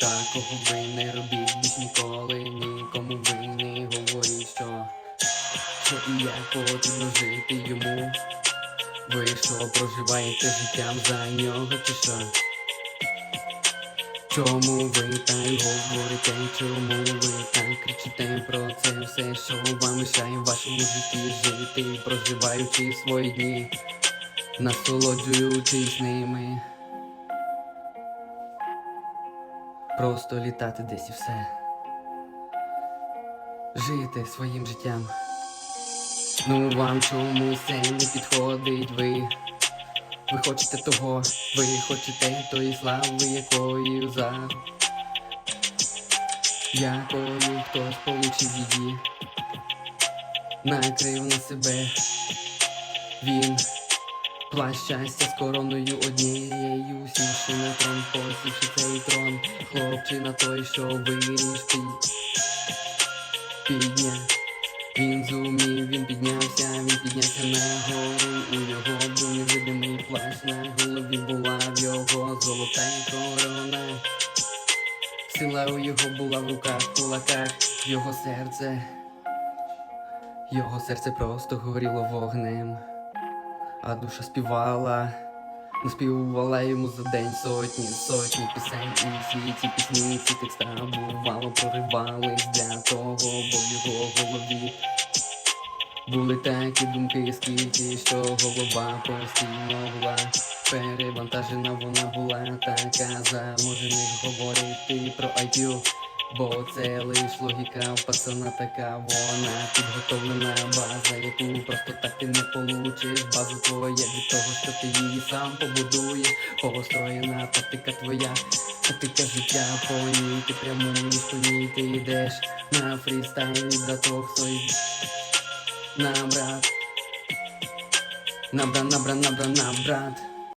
Такого ви не робіть ніколи, нікому ви не говоріть, що що і як потрібно жити йому. Ви що проживаєте життям за нього чи що? Чому ви так говорите? Чому ви так кричите про це все, що вам мешає в вашому житті жити, проживаючи свої дні, насолоджуючись ними? Просто літати десь і все. Жити своїм життям. Ну вам чомусь це не підходить ви. Ви хочете того, ви хочете тої слави, якою за якою хтось получив її, накрив на себе він плащ щастя з короною однією, хлопчина той, що виріс підняв. Він зумів, він піднявся, він піднявся на гору, у нього був невидимий плащ, на голові була в його золота корона. Сила у його була в руках, в кулаках, його серце, його серце просто горіло вогнем, а душа співала, наспівувала йому за день сотні, сотні пісень, і всі ці пісні, ці текста бувало проривались для того, бо в його голові були такі думки, скільки що голова постійно була перевантажена, вона була така заможених говорити про IQ Бо це лиш логіка пацана така, вона. Підготовлена база, яку просто так ти не получиш. База твоя від того, що ти її сам побудуєш. Построєна тактика твоя, тактика життя, по ній ти прямуєш, ній ти йдеш. На фрістайлі, браток свій. На брат, на брат, на